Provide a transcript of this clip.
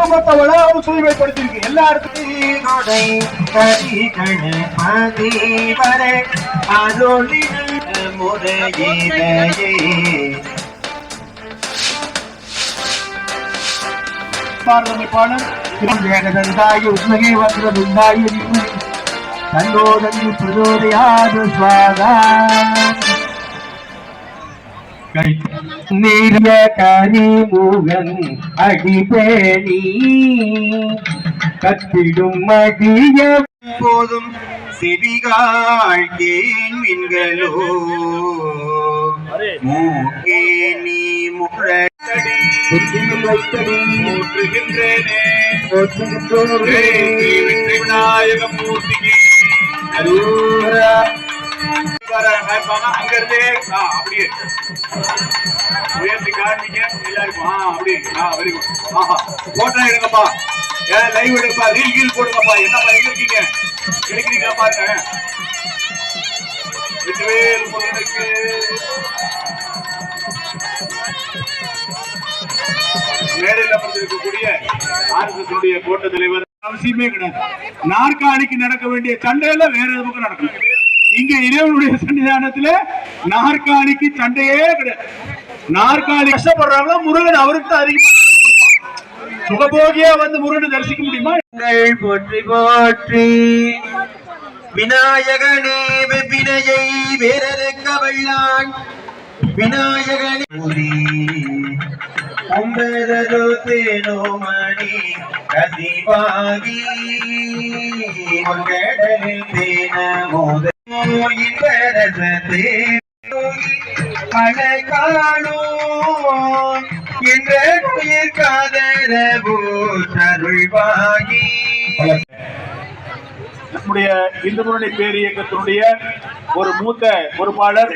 ஒட்டுமொத்த அவர் தூய்மைப்படுத்திருக்கு எல்லா இடத்துலையும் கொடை கரிகண உத்மகே வக்ரதுண்டாய தன்னோதங்கி பிரதோதயாது சுவாகா. நீரிய கனிமுகன் அடிபேணி. கத்திடும் மடிய போதும் செவிகாள் கேள்வின்களோ மூக்கே நீ முரடி. புத்தியில் அங்க இருந்தே ஆ, அப்படியே. உயர்த்தி காட்டிங்க எல்லாருக்கும் ஆ ஆ வெரி குட் ஆஹா போட்டோ எடுங்கப்பா. ஏன் லைவ் எடுப்பா ரீல் கீல் போடுங்கப்பா. என்னப்பா எங்க இருக்கீங்க? எடுக்கிறீங்களா பாருங்க. வெற்றிவேல் முருகனுக்கு மேடையில் அமர்ந்திருக்கக்கூடிய கோட்ட தலைவர் அவசியமே கிடையாது. நாற்காலிக்கு நடக்க வேண்டிய சண்டையில வேற எதுக்கும் நடக்கும் இங்க இறைவனுடைய சன்னிதானத்துல நாற்காலிக்கு சண்டையே கிடையாது. நாற்காலி கஷ்டப்படுறாங்களோ முருகன் அவருக்கு தான் அதிகமா சுகபோகியா வந்து முருகனை தரிசிக்க முடியுமா? போற்றி போற்றி. விநாயகனே வினையை வேறறுக்க வல்லான். விநாயகனே. அம்பரரு தேனோமணி கசிவாகி கடலில் தேன மோத இன்பரசத்தே மழை காணோம் என்ற உயிர் காதலவோ தருள்வாகி நம்முடைய இந்து முன்னணி பேரியக்கத்தினுடைய ஒரு மூத்த பொறுப்பாளர்